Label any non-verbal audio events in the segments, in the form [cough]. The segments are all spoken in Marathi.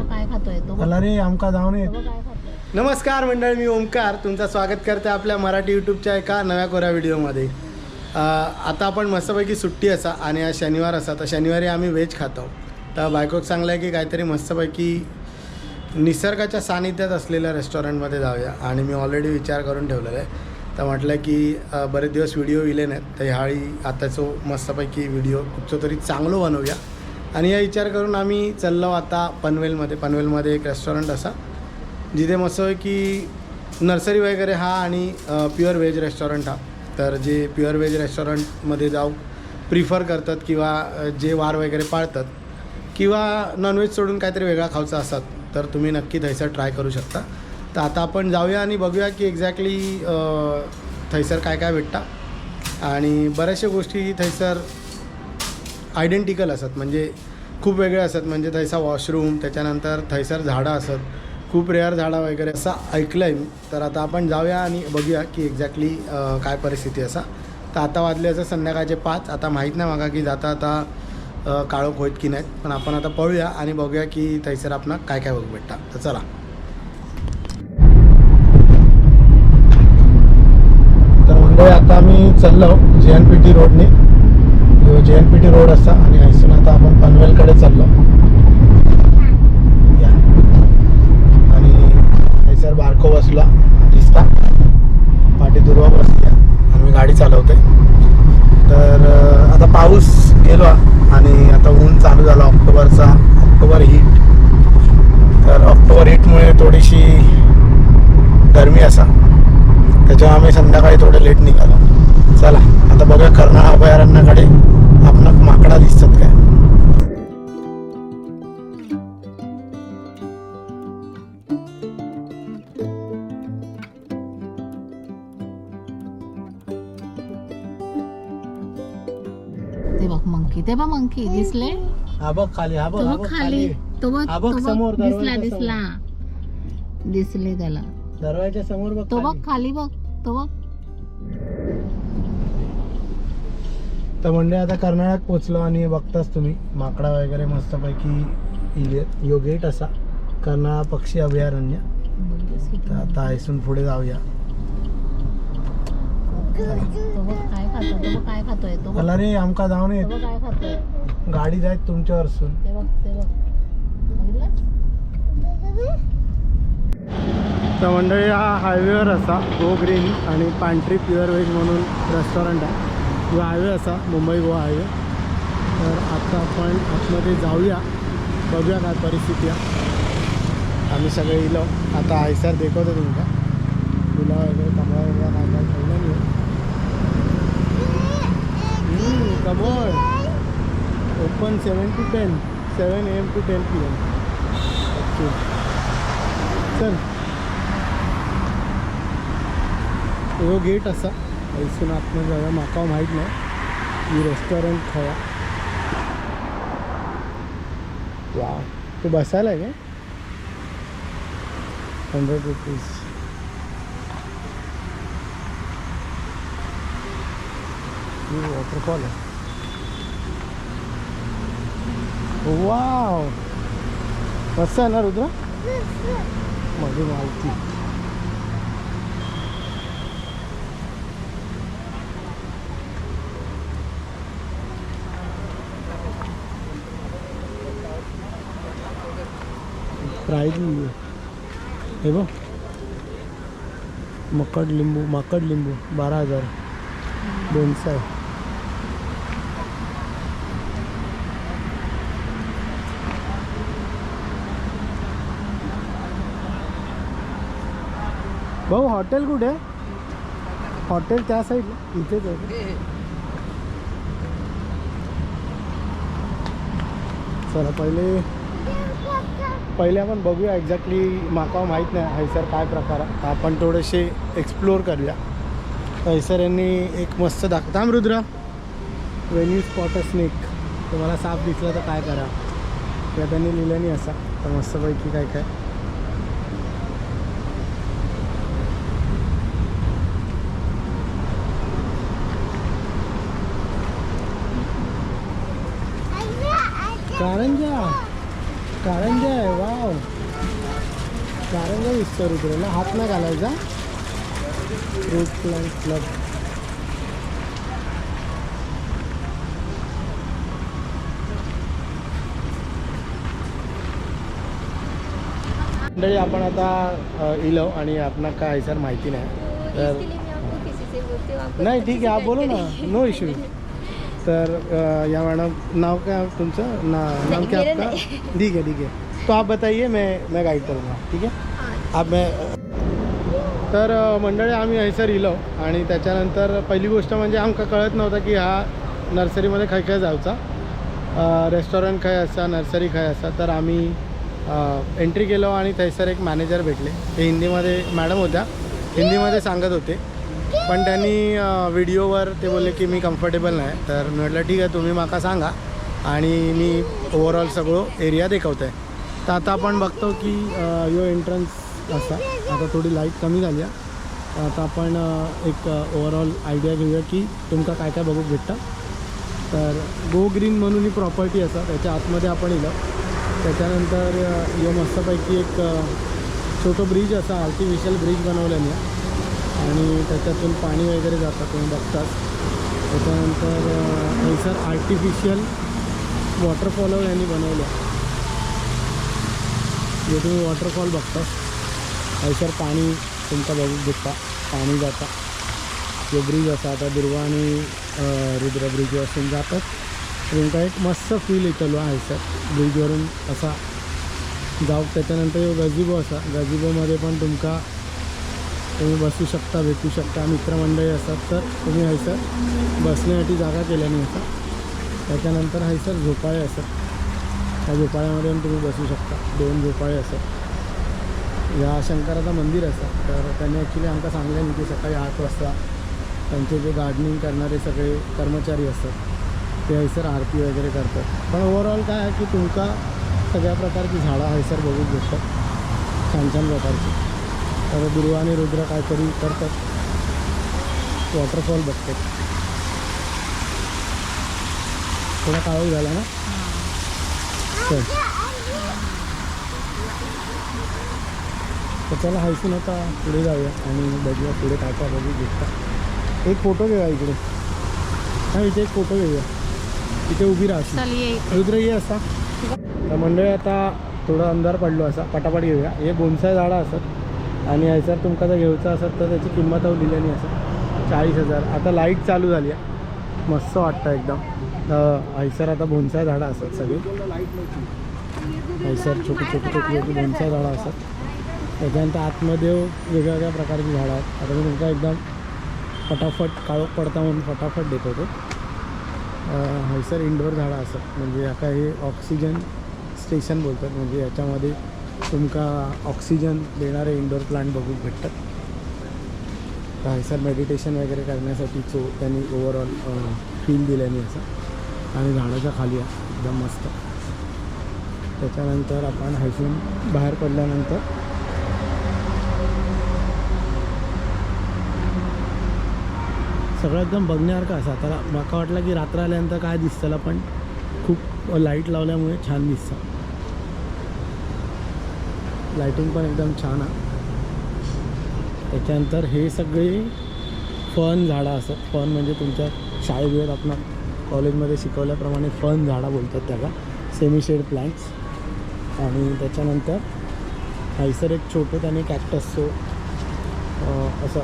मला रे आमका जाऊन येत काय खातोय. नमस्कार मंडळ मी ओमकार तुमचं स्वागत करते आपल्या मराठी यूट्यूबच्या एका नव्या कोऱ्या व्हिडिओमध्ये. अ, आता आपण मस्तपैकी सुट्टी असा आणि आज शनिवार असा. तर शनिवारी आम्ही व्हेज खातो. तर बायकोक चांगलं आहे की काहीतरी मस्तपैकी निसर्गाच्या सानिध्यात असलेल्या रेस्टॉरंटमध्ये जाऊया. आणि मी ऑलरेडी विचार करून ठेवलेला आहे. तर म्हटलं की अ, बरेच दिवस व्हिडिओ इले नाहीत. तर ह्यावेळी आताचो मस्तपैकी व्हिडिओ कुठचं तरी चांगलं बनवूया. आणि या विचार करून आम्ही चाललो आता पनवेलमध्ये. पनवेलमध्ये एक रेस्टॉरंट असा जिथे मस्त आहे की नर्सरी वगैरे हा आणि प्युअर व्हेज रेस्टॉरंट हा. तर जे प्युअर व्हेज रेस्टॉरंटमध्ये जाऊ प्रिफर करतात किंवा जे वार वगैरे पाळतात किंवा नॉनव्हेज सोडून काहीतरी वेगळा खाऊचा असतात तर तुम्ही नक्की थैसर ट्राय करू शकता. तर आता आपण जाऊया आणि बघूया की एक्झॅक्टली थैसर काय काय भेटता. आणि बऱ्याचशा गोष्टी थैसर आयडेंटिकल असत. म्हणजे खूप वेगळे असत. म्हणजे थैसा वॉशरूम त्याच्यानंतर थैसर झाडं असत. खूप रेअर झाडं वगैरे असं ऐकलं आहे मी. तर आता आपण जाऊया आणि बघूया की एक्झॅक्टली काय परिस्थिती असा. तर आता वाजले असं संध्याकाळचे पाच. आता माहीत नाही मागा की जाता आता काळोख होईत की नाहीत. पण आपण आता पळूया आणि बघूया की थैसर आपण काय काय बघू भेटता. तर चला. तर म्हणजे आता आम्ही चाललो जे एन पी टी रोडने जे एन पी टी रोड असा आणि हायसून आता आपण पनवेलकडे चाललो. या. आणि थैसर बारको बसला दिसता पाठी दुर्वा बसल्या आणि मी गाडी चालवते तर आता पाऊस गेलो आणि आता ऊन चालू झाला ऑक्टोबरचा. ऑक्टोबर हीट तर ऑक्टोबर हीटमुळे थोडीशी गरमी असा. त्याच्यामुळे आम्ही संध्याकाळी थोडं लेट निघालो. चला आता बघा कर्नाळा अभयारण्याकडे. आपण माकडा दिसतात काय? ते बघ मंकी ते बघ मंकी दिसले? हा बघ खाली हा बघ तो हा बघ बघ खाली तो बघ हा बघ तो समोर, दिसला दिसला. दिसले त्याला. दरवाजा समोर बघ तो बघ खाली. खाली बघ तो बघ. तर म्हणजे आता कर्नाळ्यात पोचलो आणि बघताच तुम्ही माकडा वगैरे मस्तपैकी इले यो गेट असा. कर्नाळा पक्षी अभयारण्य. तर आता ऐसून पुढे जाऊया. तो काय रे आमका जाऊन येतो येत गाडी जायत तुमच्यावर असून. तर मंडळी हा हायवेवर असा गो ग्रीन आणि पांढरी प्युअर व्हेज म्हणून रेस्टॉरंट आहे. जो हायवे असा मुंबई गोवा हायवे. तर आता आपण आतमध्ये जाऊया. बघूया काय परिस्थिती आहे. आम्ही सगळे इलो. आता आयसर देखवतो तुमका तुला वगैरे कमळा वगैरे काय काय ठेवलं नाही. कमळ. Open seven to ten seven A M to ten P M okay चल. हो गेट असा. ऐसून आतमध्ये जाऊया म्हाका माहीत नाही. ही रेस्टॉरंट खया वा तू बसायला आहे का हंड्रेड रुपीज वॉटरफॉल आहे. वाव मस्त आहे ना रुद्र? मध्ये माहिती प्राईज लिंबू हे बघ. मकड लिंबू माकड लिंबू बारा हजार. दोनशे आहे. भाऊ हॉटेल कुठे? आहे? हॉटेल त्या साईड इथेच आहे चला पहिले पहिले आपण बघूया एक्झॅक्टली माका माहीत नाही हैसर काय प्रकार आहे. आपण थोडेसे एक्सप्लोअर करूया. हैसर यांनी एक मस्त दाखवता Rudra. When you spot a snake तुम्हाला साप दिसला तर काय करा? त्या त्यांनी लिहिलं नाही असा. तर मस्तपैकी काय काय? कारंजा. कारंजा आहे वाव. कारंजा दिसतो रुद्रला. हात नाही घालायचा. फ्रूट प्लांट क्लब मंडळी आपण आता इलो आणि आपण काय सर? माहिती नाही. तर हूँ नाही ठीक आहे आप बोलो ना. नो इश्यू [laughs] तर या मैडम नाव क्या तुमचं? ना नाम क्या आपका? [laughs] ठीक है ठीक है तो आप बताइए मैं मैं गाईड करूँगा ठीक है हाँ, आप मैं तर मंडळी आम्ही हयसर इलो आणि त्याच्यानंतर पहिली गोष्ट म्हणजे आमका कळत नव्हतं की हा नर्सरीमध्ये खंय खंय जावचा रेस्टॉरंट खंय असा नर्सरी खंय असा तर आम्ही एंट्री केलो आणि थंयसर एक मॅनेजर भेटले. ते हिंदीमध्ये मॅडम होत्या. हिंदीमध्ये सांगत होते. पण त्यांनी व्हिडिओवर ते बोलले की मी कम्फर्टेबल नाही. तर मी म्हटलं ठीक आहे तुम्ही माका सांगा. आणि मी ओवरऑल सगळं एरिया दाखवतो आहे तर आता आपण बघतो की यो एंट्रन्स असा. आता थोडी लाइट कमी झाली आहे. आता आपण एक ओवरऑल आयडिया घेऊया की तुमका काय काय बघूक भेटतं. तर गो ग्रीन म्हणून ही प्रॉपर्टी असा. त्याच्या आतमध्ये आपण येलो त्याच्यानंतर यो मस्तपैकी एक छोटो ब्रिज असा आर्टिफिशियल ब्रिज बनवल्याने आणि त्याच्यातून पाणी वगैरे जातं तुम्ही बघताच. त्याच्यानंतर हैसर आर्टिफिशियल वॉटरफॉल यांनी बनवलं. जे तुम्ही वॉटरफॉल बघता. हैसर पाणी तुमचा बघू दिसता. पाणी जाता. जो ब्रिज असा आता दुर्वा आणि रुद्र ब्रिज वरसून जातात तुमका एक मस्त फील येतलो आहे ब्रिजवरून असा जाऊ. त्याच्यानंतर गजिबो असा. गजिबोमध्ये पण तुमका तुम्ही बसू शकता भेटू शकता. मित्रमंडळी असतात तर तुम्ही हैसर बसण्यासाठी जागा केल्याने असतात त्याच्यानंतर हैसर झोपाळे असतात त्या झोपाळ्यामध्ये पण तुम्ही बसू शकता. दोन झोपाळे असतात या शंकराचं मंदिर असं तर त्यांनी ॲक्च्युली आमका सांगलं की सकाळी आठ वाजता त्यांचे जे गार्डनिंग करणारे सगळे कर्मचारी असतात ते हैसर आरती वगैरे करतात. पण ओव्हरऑल काय आहे की तुमका सगळ्या प्रकारची झाडं हैसर बघू भेटतात छान छान प्रकारची. तर दुर्वा आणि रुद्र काहीतरी करतात. वॉटरफॉल बघतात थोडा काळोख झाला ना? चल. तर चला हायसून आता पुढे जाऊया आणि बघूया पुढे काय काय बघू भेटता. एक फोटो घेऊया इकडे. हां इथे एक फोटो घेऊया. इथे उभी राहा रुद्र ये असा. तर मंडळी आता थोडं अंधार पडलो असा. पटापट घेऊया. हे बोनसाय झाडं असत. आणि ह्याच्यात तुमका जर घ्यायचं असत तर त्याची किंमत अहो दिलेली असत चाळीस हजार. आता लाइट चालू झाली आहे. मस्त वाटतं एकदम. हैसर आता बोनसाय झाडं असतात सगळी. हैसर छोटी छोटी छोटी छोटी बोनसाय झाडं असतात. त्याच्यानंतर आतमध्ये वेगवेगळ्या प्रकारची झाडं आहेत. आता मी तुमका एकदम फटाफट काळोख पडता म्हणून फटाफट देत होतो हैसर इंडोर झाडं असतात. म्हणजे आता हे ऑक्सिजन स्टेशन बोलतात. म्हणजे याच्यामध्ये तुमका ऑक्सिजन देणारे इंडोर प्लांट बघूक भेटतात. तर मेडिटेशन वगैरे करण्यासाठी चो त्यांनी ओवरऑल फील दिल्याने असं. आणि झाडाच्या खाली आहे एकदम मस्त. त्याच्यानंतर आपण हैसून बाहेर पडल्यानंतर सगळं एकदम बघण्यासारखं असं. त्याला माका वाटलं की रात्र आल्यानंतर काय दिसतं पण खूप लाइट लावल्यामुळे छान दिसतं. लाईटिंग पण एकदम छान आहे. त्याच्यानंतर हे सगळे फन झाडं असतात. फन म्हणजे तुमच्या शाळेत आपण कॉलेजमध्ये शिकवल्याप्रमाणे फन झाडं बोलतात त्याला. सेमी प्लॅन्ट्स प्लांट्स आणि त्याच्यानंतर हैसर एक छोटं त्याने कॅक्टसचं असं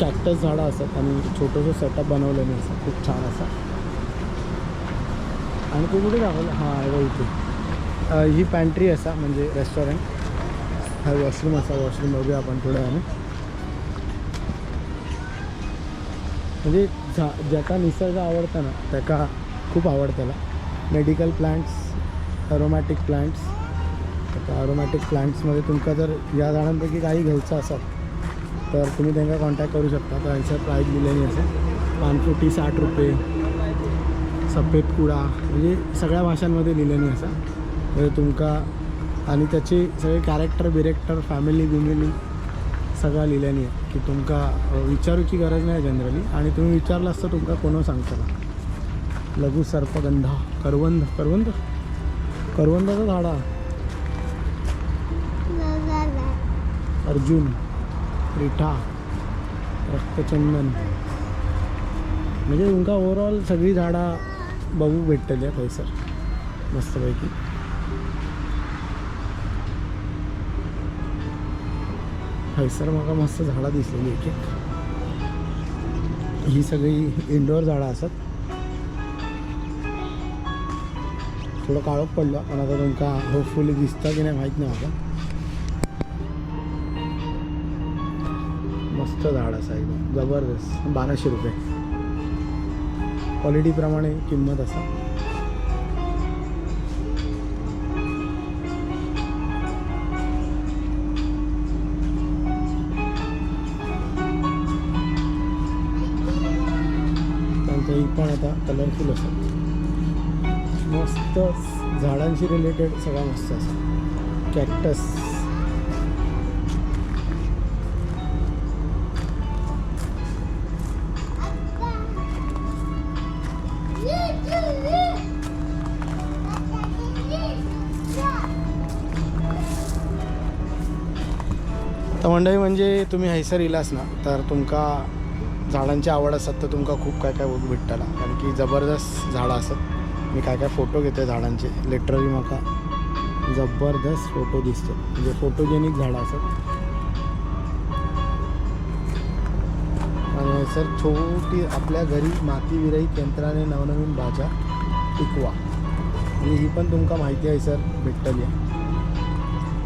कॅक्टस झाडं असतात आणि छोटंसं सेटअप बनवलेलं असं खूप छान असं. आणि ते कुठे दाखवलं हां हे इथे. ही पॅन्ट्री असा म्हणजे रेस्टॉरंट हा वॉशरूम असा वॉशरूम बघूया आपण थोड्या वेळाने. म्हणजे झा ज्याका निसर्ग आवडता ना त्याका खूप आवडतं मेडिकल प्लांट्स अरोमॅटिक प्लांट्स आता अरोमॅटिक प्लांट्समध्ये तुमका जर या झाडांपैकी काही घ्यायचं असेल तर तुम्ही त्यांना कॉन्टॅक्ट करू शकता. तर यांचं प्राईस दिलेली असेल पानफुटी साठ रुपये. सफेद कुडा म्हणजे सगळ्या भाषांमध्ये लिहिलेली असा. म्हणजे तुमका आणि त्याचे सगळे कॅरेक्टर बिरेक्टर फॅमिली बिमिली सगळं लिहिल्याने आहे. की तुमका विचारूची गरज नाही जनरली आणि तुम्ही विचारलं असतं तुमका कोण सांगता लघु सर्पगंधा करवंद करवंद? करवंदाचं झाडा. अर्जुन रिठा रक्तचंदन. म्हणजे तुमका ओव्हरऑल सगळी झाडां बघू भेटतली थंयसर मस्तपैकी. हयसर म्हाका मस्त झाडं दिसलेली एक एक ही सगळी इंडोर झाडं असत थोडं काळोख पडलं पण आता तुमका होपफुली दिसतं की नाही माहीत नाही आता. मस्त झाड असा एकदम जबरदस्त बाराशे रुपये. क्वालिटीप्रमाणे किंमत असा. कलरफुल असतात. मस्त झाडांशी रिलेटेड सगळा मस्त असं कॅक्टस तर मंडळी म्हणजे तुम्ही हैसर इलास ना तर तुमका झाडांची आवड असतात तर तुमका खूप काय काय बघू भेटताला. कारण की जबरदस्त झाडं असतात मी काय काय फोटो घेते झाडांचे. लिटरली म्हाका जबरदस्त फोटो दिसतो म्हणजे फोटोजेनिक झाडं असतात आणि सर छोटी आपल्या घरी माती विरहित यंत्राने नवनवीन भाज्या पिकवा. म्हणजे ही पण तुमका माहिती आहे सर भेटतली. आहे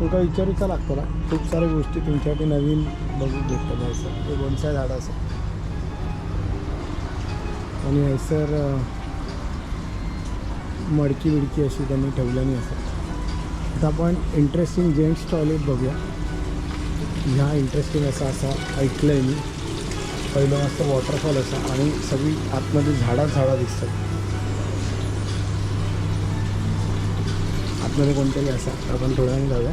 तुमका विचारूचा लागतो ना खूप साऱ्या गोष्टी तुमच्यासाठी नवीन बघू भेटतात सर. ते बोनसाय झाडं असं आणि हयसर मडकी बिडकी अशी त्यांनी ठेवल्याने असं. आता आपण इंटरेस्टिंग जेंट्स टॉयलेट बघूया. ह्या इंटरेस्टिंग असा असा ऐकलं आहे मी. पहिलं मस्त वॉटरफॉल असा आणि सगळी आतमध्ये झाडा झाडं दिसतात. आतमध्ये कोणतरी असा. तर आपण थोड्या जाऊया.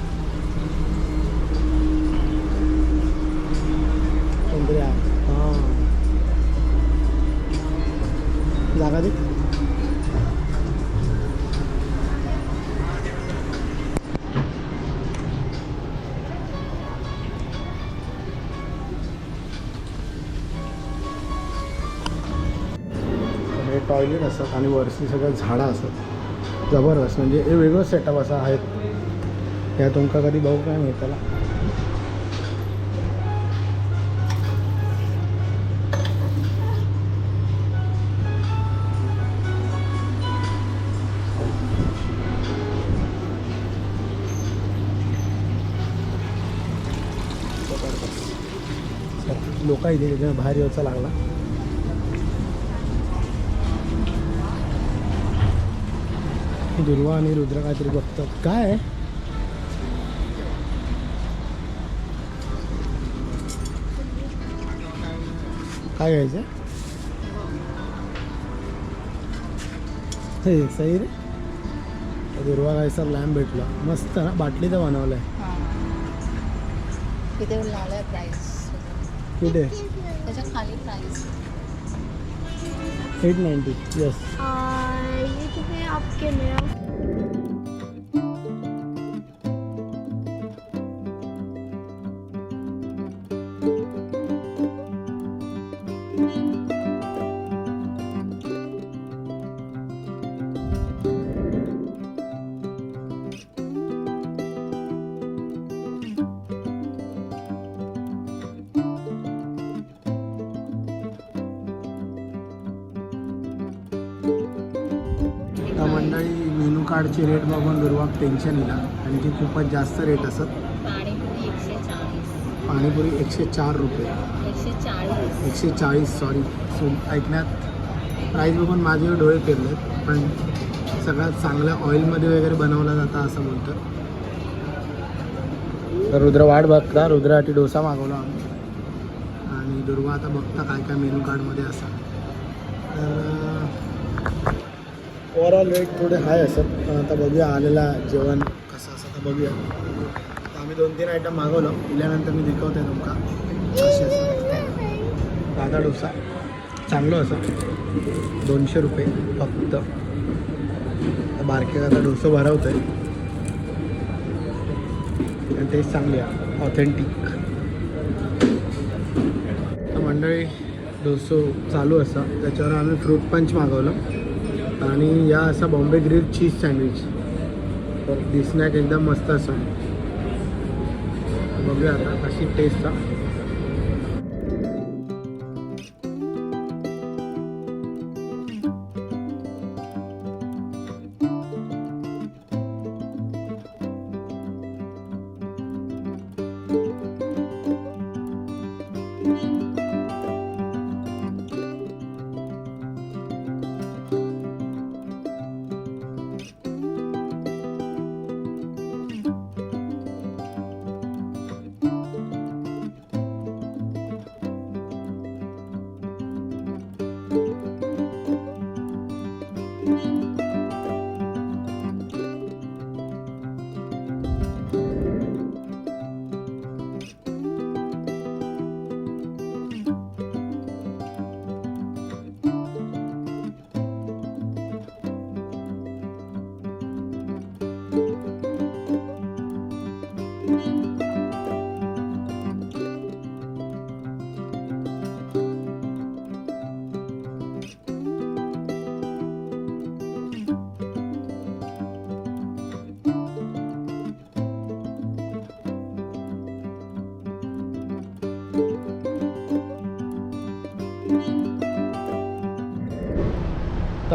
कोणतरी हां. जागा दे. हे टॉयलेट असतात आणि वरती सगळं झाडं असतात. जबरदस्त. म्हणजे हे वेगळं सेटअप असं आहेत. या तुमका कधी बघू काय माहिती त्याला लोक इथे त्याच्या बाहेर यायचा लागला. दुर्वा आणि रुद्र काहीतरी बघतात. काय आहे? काय घ्यायचं? हे सही रे दुर्वा खायचा लॅम्प भेटला. मस्त ना बाटलीचं बनवलं आहे कुठे? त्याच्याखाली प्राईस एट नाईन्टी येस ये कितने आपके में त्या मंडळी मेनू कार्डचे रेट बघून दुर्वाग टेन्शन येईल आणि की खूपच जास्त रेट असत. पाणीपुरी एकशे चाळीस. पाणीपुरी एकशे चार रुपये. एकशे चाळीस. एकशे चाळीस सॉरी सो ऐकण्यात प्राईस बघून माझे डोळे फिरलेत. पण सगळ्यात चांगल्या ऑइलमध्ये वगैरे बनवला जातं असं बोलतं तर रुद्र वाट बघता. रुद्रासाठी डोसा मागवला आम्ही. आणि दुर्वा आता बघता काय काय मेनू कार्डमध्ये असं. ओव्हरऑल रेट थोडे हाय असत पण आता बघूया आलेला जेवण कसं असं तर बघूया. तर आम्ही दोन तीन आयटम मागवलं. दिल्यानंतर मी दाखवते तुमका. कसे असं साधा डोसा. चांगलं असं. दोनशे रुपये फक्त. बारके आता डोसं भरवतं आहे आणि टेस्ट चांगली आहे. ऑथेंटिक तर मंडळी डोसो चालू असा त्याच्यावर आम्ही फ्रूट पंच मागवलं. आणि या असा बॉम्बे ग्रिल चीज सँडविच. तर दिसण्यात एकदम मस्त असं बघूया आता कशी टेस्ट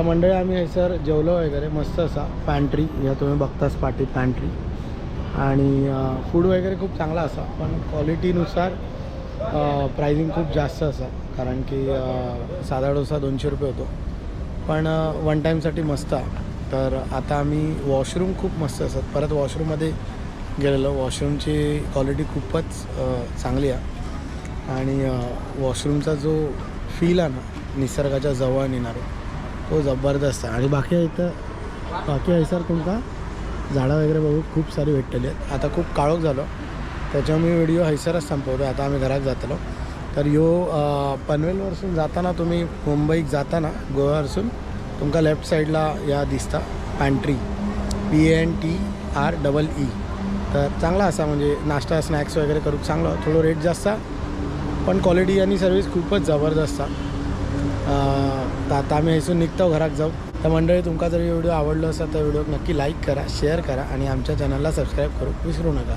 आता मंडळी आम्ही आहे सर जेवलो वगैरे मस्त असा पॅन्ट्री या तुम्ही बघताच पाठी पॅन्ट्री आणि फूड वगैरे खूप चांगला असा पण क्वालिटीनुसार प्राइसिंग खूप जास्त असा. कारण की साधा डोसा दोनशे रुपये होतो. पण वन टाईमसाठी मस्त. आहे तर आता आम्ही वॉशरूम खूप मस्त असतात. परत वॉशरूममध्ये गेलेलो. वॉशरूमची क्वालिटी खूपच चांगली आहे. आणि वॉशरूमचा जो फील आहे ना निसर्गाच्या जवळ येणारो हो जबरदस्त आणि बाकी इथं बाकी आहे सर तुमका झाडं वगैरे बघू खूप सारी भेटलेली आहेत. आता खूप काळोख झालो. त्याच्यामुळे मी व्हिडिओ हैसरच संपवतो आता आम्ही घरात जातलो. तर यो पनवेलवरसून जाताना तुम्ही मुंबईत जाताना गोव्यावरसून तुमका लेफ्ट साईडला या दिसता. Pantry P N T R double E तर चांगला असा म्हणजे नाश्ता स्नॅक्स वगैरे करू चांगलं थोडं रेट जास्त. पण क्वालिटी आणि सर्विस खूपच जबरदस्त. आहे आता आम्ही हैसून निघतो घरात जाऊ तर मंडळी तुमका जर व्हिडिओ आवडलो असेल तर व्हिडिओ नक्की लाईक करा शेअर करा आणि आमच्या चॅनलला सबस्क्राईब करू विसरू नका.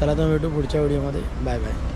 चला तर भेटू पुढच्या व्हिडिओमध्ये. Bye bye.